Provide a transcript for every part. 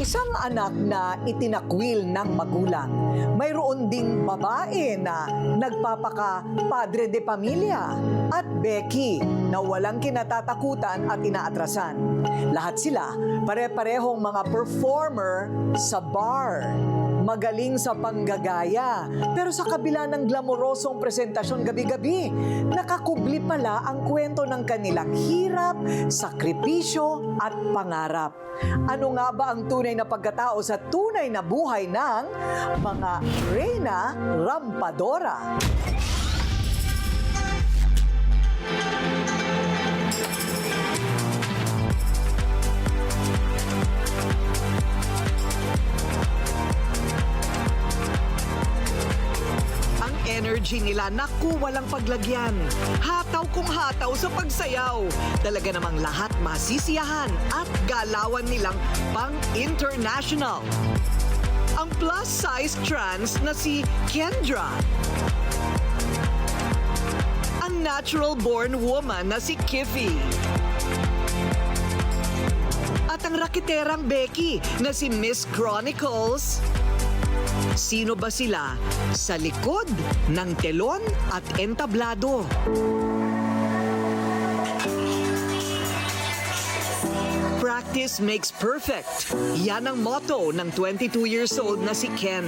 Isang anak na itinakwil ng magulang. Mayroon ding babae na nagpapaka padre de pamilya. At Becky na walang kinatatakutan at inaatrasan. Lahat sila pare-parehong mga performer sa bar. Magaling sa panggagaya. Pero sa kabila ng glamorosong presentasyon gabi-gabi, nakakubli pala ang kwento ng kanilang hirap, sakripisyo at pangarap. Ano nga ba ang tunay na pagkatao sa tunay na buhay ng mga Reyna Rampadora? Energy nila, naku, walang paglagyan. Hataw kung hataw sa pagsayaw. Talaga namang lahat masisiyahan at galawan nilang pang-international. Ang plus-size trans na si Kendra. Ang natural-born woman na si Kiffy. At ang rakiterang Becky na si Miss Chronicles. Sino ba sila sa likod ng telon at entablado? Practice makes perfect. Yan ang motto ng 22 years old na si Ken.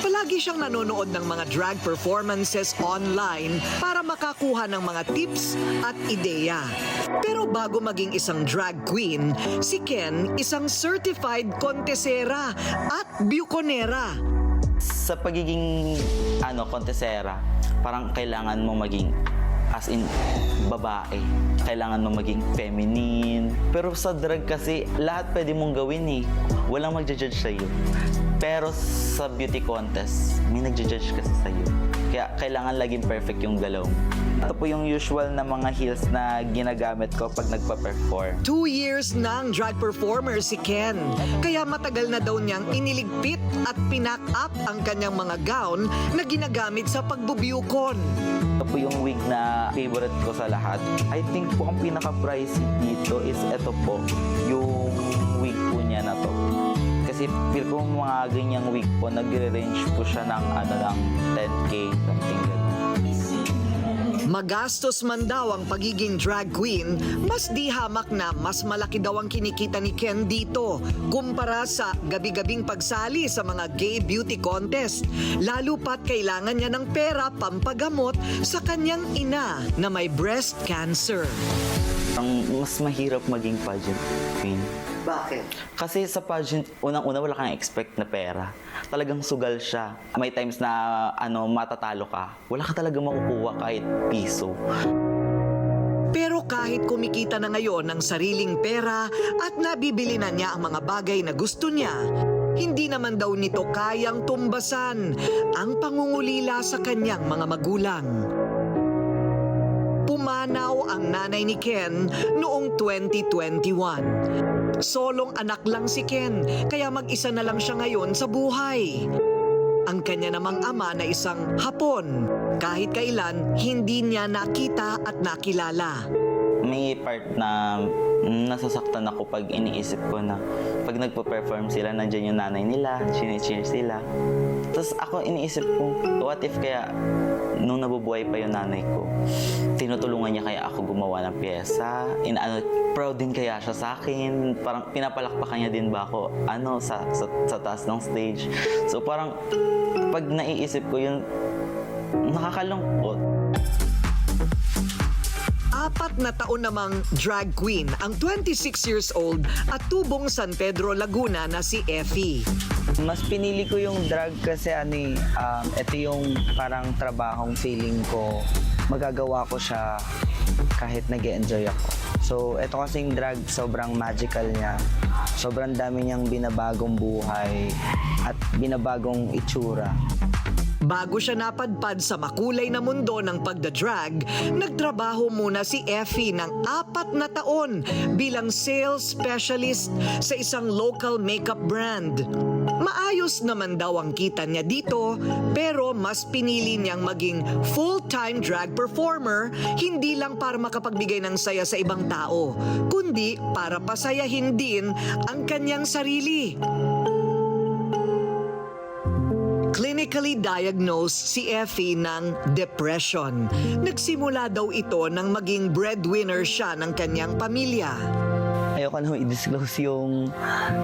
Palagi siyang nanonood ng mga drag performances online para makakuha ng mga tips at ideya. Pero bago maging isang drag queen, si Ken isang certified contesera at bukonera. Sa pagiging ano kontesera, parang kailangan mo maging as in babae. Kailangan mo maging feminine. Pero sa drag kasi, lahat pwede mong gawin eh. Walang magja-judge sa'yo. Pero sa beauty contest, may nagja-judge kasi sa'yo. Kaya kailangan laging perfect yung galaw mo. Ito po yung usual na mga heels na ginagamit ko pag nagpa-perform. Two years ng drag performer si Ken. Kaya matagal na daw niyang iniligpit at pinak up ang kanyang mga gown na ginagamit sa pagbubiyukon. Ito po yung wig na favorite ko sa lahat. I think po ang pinaka-pricey dito is ito po, yung wig po niya na to. Kasi feel ko mga ganyang wig po, nagre-range po siya ng ano lang, 10k, something ganun. Magastos man daw ang pagiging drag queen, mas di hamak na mas malaki daw ang kinikita ni Ken dito kumpara sa gabi-gabing pagsali sa mga gay beauty contest. Lalo pat kailangan niya ng pera pampagamot sa kanyang ina na may breast cancer. Ang mas mahirap maging pageant queen. Bakit? Kasi sa pageant, unang-una wala kang expect na pera. Talagang sugal siya. May times na ano matatalo ka. Wala ka talaga makukuha kahit piso. Pero kahit kumikita na ngayon ng sariling pera at nabibili na niya ang mga bagay na gusto niya, hindi naman daw nito kayang tumbasan ang pangungulila sa kanyang mga magulang. Pumanaw ang nanay ni Ken noong 2021. Solong anak lang si Ken, kaya mag-isa na lang siya ngayon sa buhay. Ang kanya namang ama na isang Hapon, kahit kailan hindi niya nakita at nakilala. May part na nasasaktan ako pag iniisip ko na pag nagpo-perform sila, nandyan yung nanay nila, chine-cheer sila. Tapos ako iniisip ko, what if kaya nung nabubuhay pa yung nanay ko, tinutulungan niya kaya ako gumawa ng pyesa, in, ano, proud din kaya siya sa akin, parang pinapalakpakan niya din ba ako, ano, sa, sa, sa taas ng stage. So parang, pag naiisip ko yun, nakakalungkot. Apat na taon namang drag queen ang 26 years old at tubong San Pedro, Laguna na si Effie. Mas pinili ko yung drag kasi ano eh, um, ito yung parang trabahong feeling ko, magagawa ko siya kahit nag enjoy ako. So, ito kasing drag, sobrang magical niya. Sobrang dami niyang binabagong buhay at binabagong itsura. Bago siya napadpad sa makulay na mundo ng pagdadrag, nagtrabaho muna si Effie ng apat na taon bilang sales specialist sa isang local makeup brand. Maayos naman daw ang kita niya dito, pero mas pinili niyang maging full-time drag performer, hindi lang para makapagbigay ng saya sa ibang tao, kundi para pasayahin din ang kanyang sarili. Clinically diagnosed si Effie ng depression. Nagsimula daw ito nang maging breadwinner siya ng kanyang pamilya. Ayoko na i-disclose yung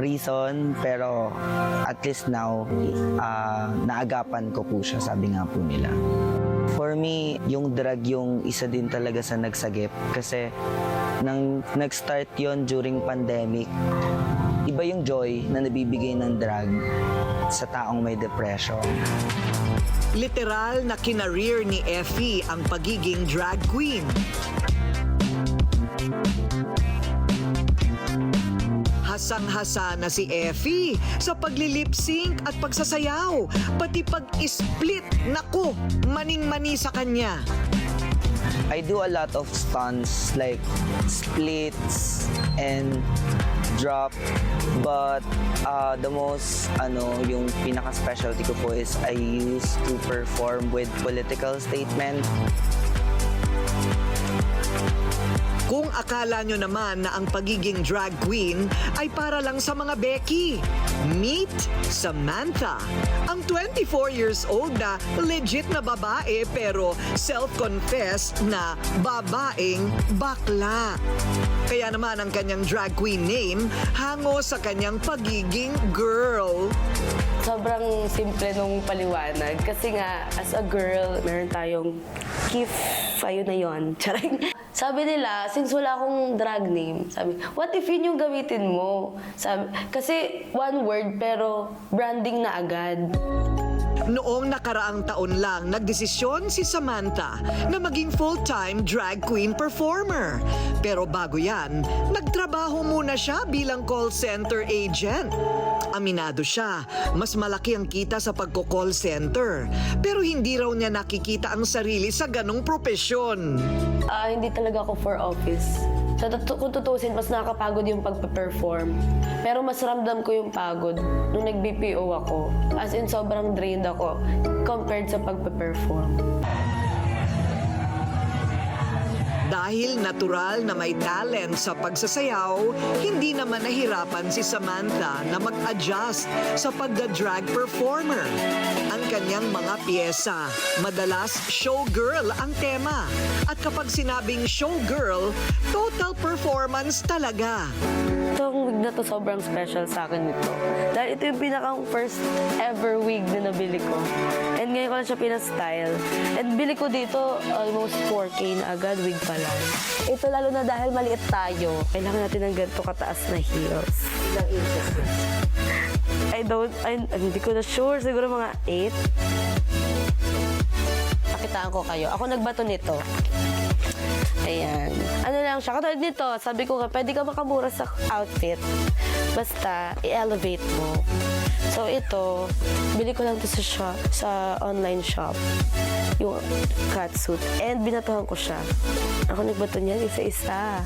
reason, pero at least now, ah, naagapan ko po siya, sabi nga po nila. For me, yung drug yung isa din talaga sa nagsagip kasi nang nag-start yon during pandemic, iba yung joy na nabibigay ng drug sa taong may depression. Literal na kinareer ni Effie ang pagiging drag queen. Hasang-hasa na si Effie sa paglilip sync at pagsasayaw, pati pag-split, nako, maning-mani sa kanya. I do a lot of stunts like splits and drop but uh, the most ano yung pinaka specialty ko po is I used to perform with political statement Kung akala nyo naman na ang pagiging drag queen ay para lang sa mga Becky, meet Samantha. Ang 24 years old na legit na babae pero self-confessed na babaeng bakla. Kaya naman ang kanyang drag queen name hango sa kanyang pagiging girl. sobrang simple nung paliwanag. Kasi nga, as a girl, meron tayong kif, ayun na yun. Charing. Sabi nila, since wala akong drag name, sabi, what if yun yung gamitin mo? Sabi, kasi one word, pero branding na agad. Noong nakaraang taon lang, nagdesisyon si Samantha na maging full-time drag queen performer. Pero bago yan, nagtrabaho muna siya bilang call center agent. Aminado siya, mas malaki ang kita sa pagko-call center. Pero hindi raw niya nakikita ang sarili sa ganong propesyon. Ah, hindi talaga ako for office. Sa totoo- kung tutusin, mas nakakapagod yung pagpe-perform. Pero mas ramdam ko yung pagod nung nag-BPO ako. As in, sobrang drained ako compared sa pagpe-perform. Dahil natural na may talent sa pagsasayaw, hindi naman nahirapan si Samantha na mag-adjust sa pagda-drag performer. Ang kanyang mga pyesa, madalas showgirl ang tema. At kapag sinabing showgirl, total performance talaga. Itong wig na to sobrang special sa akin nito. Dahil ito yung pinakang first ever wig na nabili ko. And ngayon ko lang siya pinastyle. And bili ko dito almost 4K na agad wig pa lang. Ito lalo na dahil maliit tayo. Kailangan natin ng ganito kataas na heels. Ilang inches I don't, I, hindi ko na sure. Siguro mga 8. Pakitaan ko kayo. Ako nagbato nito. Ayan. Ano lang siya. Katulad nito, sabi ko nga, pwede ka makamura sa outfit. Basta, i-elevate mo. So, ito, bili ko lang to sa, shop, sa online shop. Yung catsuit. And binatuhan ko siya. Ako nagbato niyan isa-isa.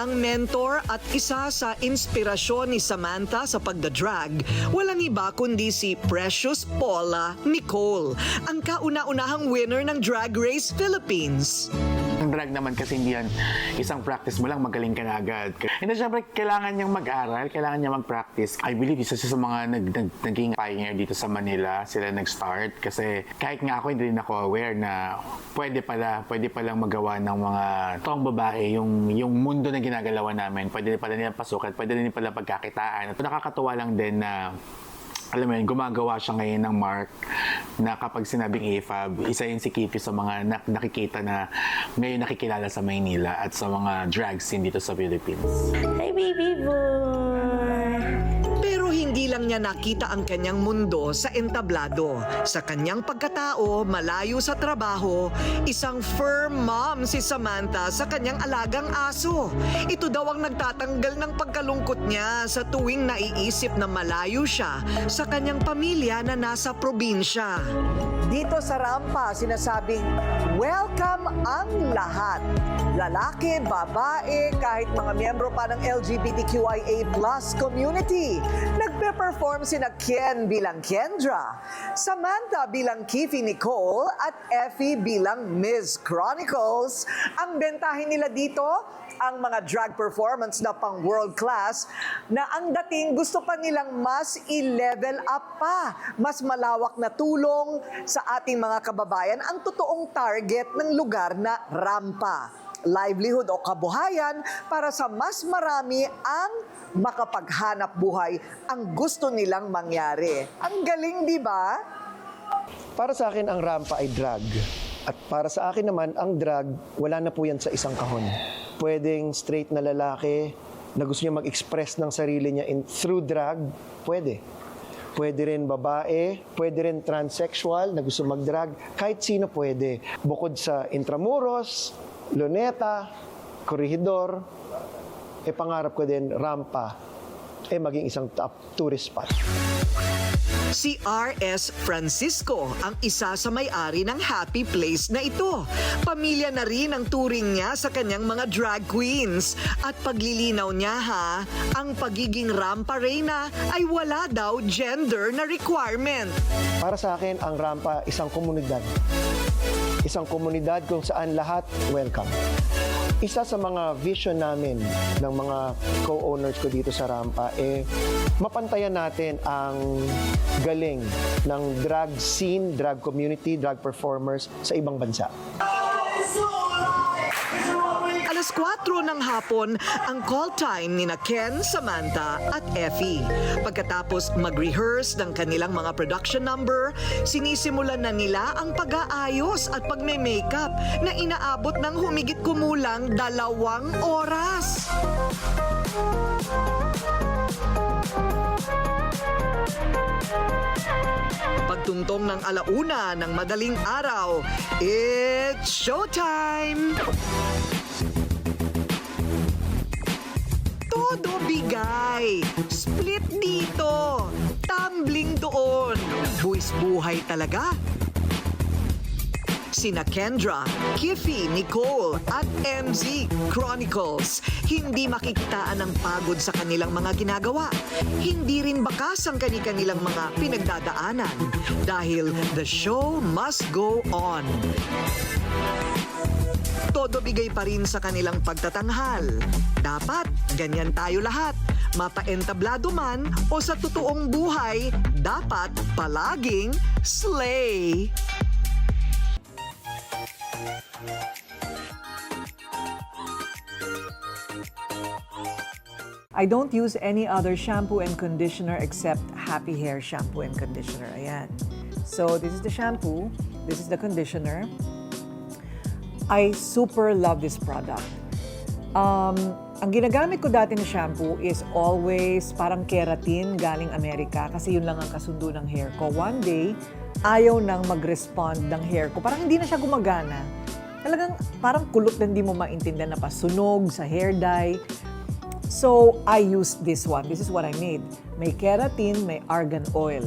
Ang mentor at isa sa inspirasyon ni Samantha sa pagdadrag, walang iba kundi si Precious Paula Nicole, ang kauna-unahang winner ng Drag Race Philippines. Ang drag naman kasi hindi yan isang practice mo lang, magaling ka na agad. Hindi, syempre, kailangan niyang mag-aral, kailangan niya mag-practice. I believe, isa sa mga nag, nag, naging pioneer dito sa Manila, sila nag-start. Kasi kahit nga ako, hindi rin ako aware na pwede pala, pwede palang magawa ng mga toong babae, yung, yung mundo na ginagalawan namin, pwede pala nilang pasukan, pwede rin pala pagkakitaan. At nakakatuwa lang din na alam mo yun, gumagawa siya ngayon ng mark na kapag sinabing AFAB, isa yun si Kipi sa mga nak- nakikita na ngayon nakikilala sa Maynila at sa mga drag scene dito sa Philippines. Hi, baby boy! Lang niya nakita ang kanyang mundo sa entablado. Sa kanyang pagkatao, malayo sa trabaho, isang firm mom si Samantha sa kanyang alagang aso. Ito daw ang nagtatanggal ng pagkalungkot niya sa tuwing naiisip na malayo siya sa kanyang pamilya na nasa probinsya. Dito sa Rampa, sinasabing, welcome ang lahat. Lalaki, babae, kahit mga miyembro pa ng LGBTQIA plus community. Nagpe-perform sina Ken bilang Kendra, Samantha bilang Kifi Nicole, at Effie bilang Ms. Chronicles. Ang bentahin nila dito, ang mga drag performance na pang world class na ang dating gusto pa nilang mas i-level up pa. Mas malawak na tulong sa ating mga kababayan ang totoong target ng lugar na rampa. Livelihood o kabuhayan para sa mas marami ang makapaghanap buhay ang gusto nilang mangyari. Ang galing, di ba? Para sa akin, ang rampa ay drag. At para sa akin naman, ang drag, wala na po yan sa isang kahon. Pwedeng straight na lalaki na gusto niya mag-express ng sarili niya in, through drag, pwede. Pwede rin babae, pwede rin transsexual na gusto mag-drag. Kahit sino pwede. Bukod sa Intramuros, Luneta, Corregidor, eh pangarap ko din rampa, eh maging isang top tourist spot. Si R.S. Francisco ang isa sa may-ari ng happy place na ito. Pamilya na rin ang turing niya sa kanyang mga drag queens. At paglilinaw niya ha, ang pagiging rampa reyna ay wala daw gender na requirement. Para sa akin, ang rampa isang komunidad. Isang komunidad kung saan lahat welcome. Isa sa mga vision namin ng mga co-owners ko dito sa Rampa, eh, mapantayan natin ang galing ng drag scene, drag community, drag performers sa ibang bansa. Alas 4 ng hapon ang call time ni na Ken, Samantha at Effie. Pagkatapos mag-rehearse ng kanilang mga production number, sinisimulan na nila ang pag-aayos at pagme-makeup na inaabot ng humigit kumulang dalawang oras. Pagtuntong ng alauna ng madaling araw, it's showtime! Bigay. Split dito. Tumbling doon. Buwis buhay talaga. Sina Kendra, Kiffy, Nicole at MZ Chronicles. Hindi makikitaan ng pagod sa kanilang mga ginagawa. Hindi rin bakas ang kani-kanilang mga pinagdadaanan. Dahil the show must go on todo bigay pa rin sa kanilang pagtatanghal. Dapat, ganyan tayo lahat. Mapaentablado man o sa totoong buhay, dapat palaging slay. I don't use any other shampoo and conditioner except Happy Hair shampoo and conditioner. Ayan. So, this is the shampoo. This is the conditioner. I super love this product. Um, ang ginagamit ko dati na shampoo is always parang keratin galing Amerika kasi yun lang ang kasundo ng hair ko. One day, ayaw nang mag-respond ng hair ko. Parang hindi na siya gumagana. Talagang parang kulot na hindi mo maintindihan na pasunog sa hair dye. So, I used this one. This is what I made. May keratin, may argan oil.